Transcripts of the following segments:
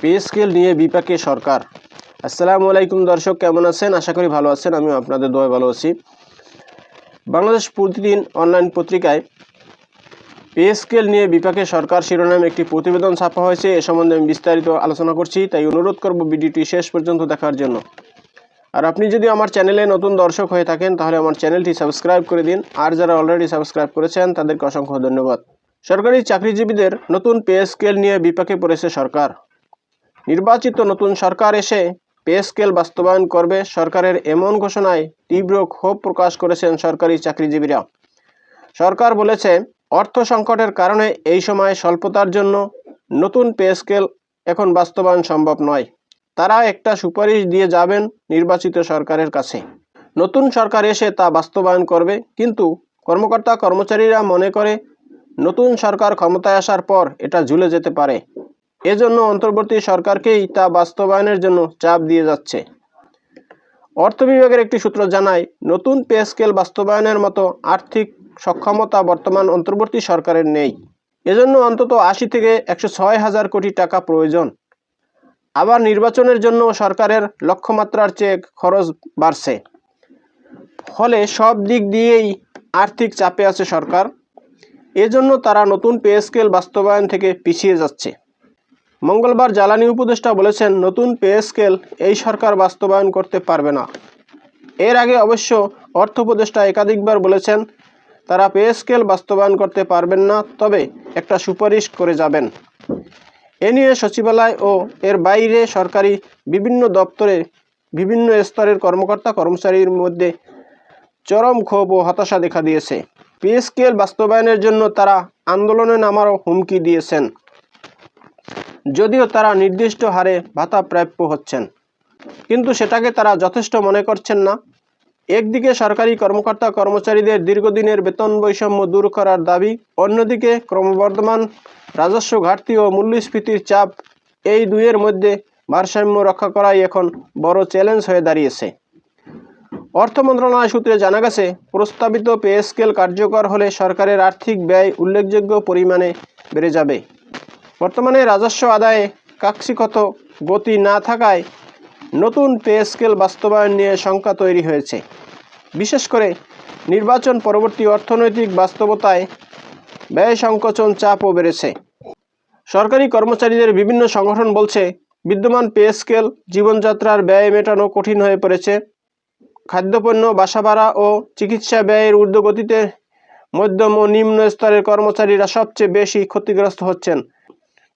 Pay scale নিয়ে বিপাকে সরকার। আসসালামু আলাইকুম দর্শক, কেমন আছেন? আশা করি ভালো আছেন আমি আপনাদের দোয়া ভালো আছি। বাংলাদেশ প্রতিদিন অনলাইন পত্রিকায় পে স্কেল নিয়ে বিপাকে সরকার শিরোনামে একটি প্রতিবেদন ছাপা হয়েছে, এ সম্বন্ধে আমি বিস্তারিত আলোচনা করছি, তাই অনুরোধ করব ভিডিওটি শেষ পর্যন্ত দেখার জন্য। আর আপনি যদি আমার চ্যানেলে নতুন দর্শক হয়ে থাকেন, তাহলে আমার চ্যানেলটি সাবস্ক্রাইব করে দিন। আর যারা অলরেডি সাবস্ক্রাইব করেছেন, তাদেরকে অসংখ্য ধন্যবাদ। সরকারি চাকরিজীবীদের নতুন পে স্কেল নিয়ে বিপাকে পড়েছে সরকার। নির্বাচিত নতুন সরকার এসে পে স্কেল বাস্তবায়ন করবে সরকারের এমন ঘোষণায় তীব্র ক্ষোভ প্রকাশ করেছেন সরকারি চাকরিজীবীরা। সরকার বলেছে, অর্থ সংকটের কারণে এই সময় স্বল্পতার জন্য নতুন পে স্কেল এখন বাস্তবায়ন সম্ভব নয়। তারা একটা সুপারিশ দিয়ে যাবেন নির্বাচিত সরকারের কাছে। নতুন সরকার এসে তা বাস্তবায়ন করবে, কিন্তু কর্মকর্তা কর্মচারীরা মনে করে, নতুন সরকার ক্ষমতায় আসার পর এটা ঝুলে যেতে পারে। এজন্য অন্তর্বর্তী সরকারকেই তা বাস্তবায়নের জন্য চাপ দিয়ে যাচ্ছে। অর্থ বিভাগের একটি সূত্র জানায়, নতুন পে স্কেল বাস্তবায়নের মতো আর্থিক সক্ষমতা বর্তমান অন্তর্বর্তী সরকারের নেই। এজন্য অন্তত আশি থেকে একশো ছয় হাজার কোটি টাকা প্রয়োজন। আবার নির্বাচনের জন্য সরকারের লক্ষ্যমাত্রার চেয়ে খরচ বাড়ছে। ফলে সব দিক দিয়েই আর্থিক চাপে আছে সরকার। এজন্য তারা নতুন পে স্কেল বাস্তবায়ন থেকে পিছিয়ে যাচ্ছে। মঙ্গলবার জ্বালানি উপদেষ্টা বলেছেন, নতুন পে স্কেল এই সরকার বাস্তবায়ন করতে পারবে না। এর আগে অবশ্য অর্থ উপদেষ্টা একাধিকবার বলেছেন, তারা পে স্কেল বাস্তবায়ন করতে পারবেন না, তবে একটা সুপারিশ করে যাবেন। এ নিয়ে সচিবালয় ও এর বাইরে সরকারি বিভিন্ন দপ্তরে বিভিন্ন স্তরের কর্মকর্তা কর্মচারীর মধ্যে চরম ক্ষোভ ও হতাশা দেখা দিয়েছে। পে স্কেল বাস্তবায়নের জন্য তারা আন্দোলনে নামারও হুমকি দিয়েছেন। যদিও তারা নির্দিষ্ট হারে ভাতা প্রাপ্য হচ্ছেন। কিন্তু সেটাকে তারা যথেষ্ট মনে করছেন না। একদিকে সরকারি কর্মকর্তা কর্মচারীদের দীর্ঘদিনের বেতন বৈষম্য দূর করার দাবি, অন্যদিকে ক্রমবর্ধমান রাজস্ব ঘাটতি ও মূল্যস্ফীতির চাপ এই দুইয়ের মধ্যে ভারসাম্য রক্ষা করাই এখন বড় চ্যালেঞ্জ হয়ে দাঁড়িয়েছে। অর্থ মন্ত্রণালয় সূত্রে জানা গেছে, প্রস্তাবিত পে স্কেল কার্যকর হলে সরকারের আর্থিক ব্যয় উল্লেখযোগ্য পরিমাণে বেড়ে যাবে। বর্তমানে রাজস্ব আদায়ে কাক্ষিগত গতি না থাকায় নতুন পে স্কেল বাস্তবায়ন নিয়ে শঙ্কা তৈরি হয়েছে। বিশেষ করে নির্বাচন পরবর্তী অর্থনৈতিক বাস্তবতায় ব্যয় সংকোচন চাপও বেড়েছে। সরকারি কর্মচারীদের বিভিন্ন সংগঠন বলছে, বিদ্যমান পে স্কেল জীবনযাত্রার ব্যয় মেটানো কঠিন হয়ে পড়েছে। খাদ্যপণ্য, বাসা ভাড়া ও চিকিৎসা ব্যয়ের ঊর্ধ্বগতিতে মধ্যম ও নিম্ন স্তরের কর্মচারীরা সবচেয়ে বেশি ক্ষতিগ্রস্ত হচ্ছেন।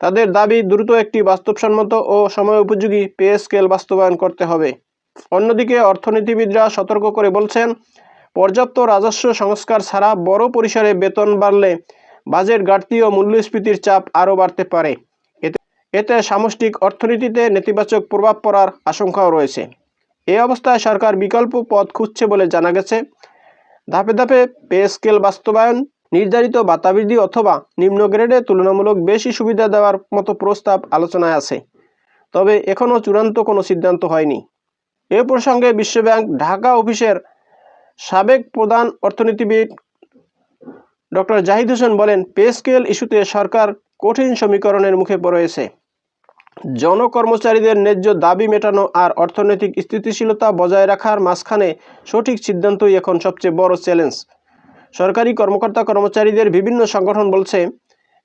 তাদের দাবি দ্রুত একটি বাস্তবসম্মত ও সময় উপযোগী পে স্কেল বাস্তবায়ন করতে হবে। অন্যদিকে অর্থনীতিবিদরা সতর্ক করে বলছেন, পর্যাপ্ত রাজস্ব সংস্কার ছাড়া বড় পরিসরে বেতন বাড়লে বাজেট ঘাটতি ও মূল্যস্ফীতির চাপ আরও বাড়তে পারে। এতে সামষ্টিক অর্থনীতিতে নেতিবাচক প্রভাব পড়ার আশঙ্কাও রয়েছে। এই অবস্থায় সরকার বিকল্প পথ খুঁজছে বলে জানা গেছে। ধাপে ধাপে পে স্কেল বাস্তবায়ন নির্ধারিত বাতাবৃদ্ধি অথবা নিম্ন গ্রেডে তুলনামূলক বেশি সুবিধা দেওয়ার মতো প্রস্তাব আলোচনায় আছে। তবে এখনও চূড়ান্ত কোনো সিদ্ধান্ত হয়নি। এ প্রসঙ্গে বিশ্বব্যাংক ঢাকা অফিসের সাবেক প্রধান অর্থনীতিবিদ ডক্টর জাহিদ হোসেন বলেন, পে স্কেল ইস্যুতে সরকার কঠিন সমীকরণের মুখে পড়েছে। জনকর্মচারীদের ন্যায্য দাবি মেটানো আর অর্থনৈতিক স্থিতিশীলতা বজায় রাখার মাঝখানে সঠিক সিদ্ধান্তই এখন সবচেয়ে বড় চ্যালেঞ্জ। সরকারি কর্মকর্তা কর্মচারীদের বিভিন্ন সংগঠন বলছে,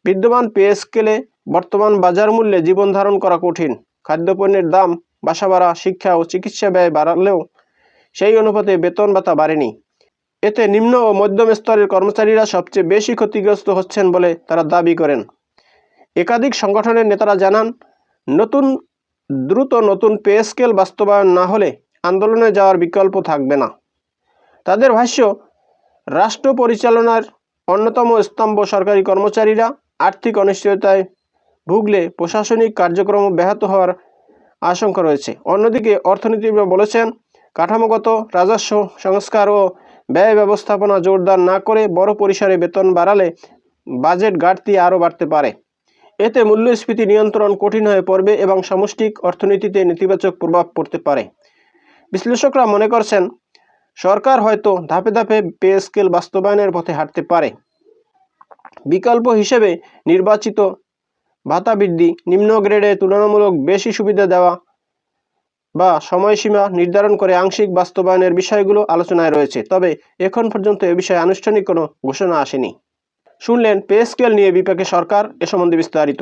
বিদ্যমান পে স্কেলে বর্তমান বাজার মূল্যে জীবন ধারণ করা কঠিন। খাদ্যপণ্যের দাম, বাসা ভাড়া, শিক্ষা ও চিকিৎসা ব্যয় বাড়ালেও সেই অনুপাতে বেতন ভাতা বাড়েনি। এতে নিম্ন ও মধ্যম স্তরের কর্মচারীরা সবচেয়ে বেশি ক্ষতিগ্রস্ত হচ্ছেন বলে তারা দাবি করেন। একাধিক সংগঠনের নেতারা জানান, নতুন, দ্রুত নতুন পে স্কেল বাস্তবায়ন না হলে আন্দোলনে যাওয়ার বিকল্প থাকবে না। তাদের ভাষ্য রাষ্ট্র পরিচালনার অন্যতম স্তম্ভ সরকারি কর্মচারীরা আর্থিক অনিশ্চয়তায় ভুগলে প্রশাসনিক কার্যক্রম ব্যাহত হওয়ার আশঙ্কা রয়েছে। অন্যদিকে অর্থনীতিবিদরা বলেছেন, কাঠামোগত রাজস্ব সংস্কার ও ব্যয় ব্যবস্থাপনা জোরদার না করে বড় পরিসরে বেতন বাড়ালে বাজেট ঘাটতি আরও বাড়তে পারে। এতে মূল্যস্ফীতি নিয়ন্ত্রণ কঠিন হয়ে পড়বে এবং সামষ্টিক অর্থনীতিতে নেতিবাচক প্রভাব পড়তে পারে। বিশ্লেষকরা মনে করছেন সরকার হয়তো ধাপে ধাপে পে স্কেল বাস্তবায়নের পথে হাঁটতে পারে। বিকল্প হিসেবে নির্বাচিত ভাতা বৃদ্ধি, নিম্ন গ্রেডে তুলনামূলক বেশি সুবিধা দেওয়া বা সময়সীমা নির্ধারণ করে আংশিক বাস্তবায়নের বিষয়গুলো আলোচনায় রয়েছে, তবে এখন পর্যন্ত এ বিষয়ে আনুষ্ঠানিক কোনো ঘোষণা আসেনি। শুনলেন, পে স্কেল নিয়ে বিপাকে সরকার এ সম্বন্ধে বিস্তারিত।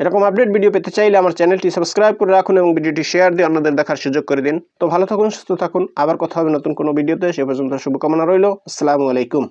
এরকম আপডেট ভিডিও পেতে চাইলে আমার চ্যানেলটি সাবস্ক্রাইব করে রাখুন এবং ভিডিওটি শেয়ার দিয়ে অন্যদের দেখার সুযোগ করে দিন। তো ভালো থাকুন, সুস্থ থাকুন। আবার কথা হবে নতুন কোনো ভিডিওতে সে পর্যন্ত শুভকামনা রইল। আসসালামু আলাইকুম।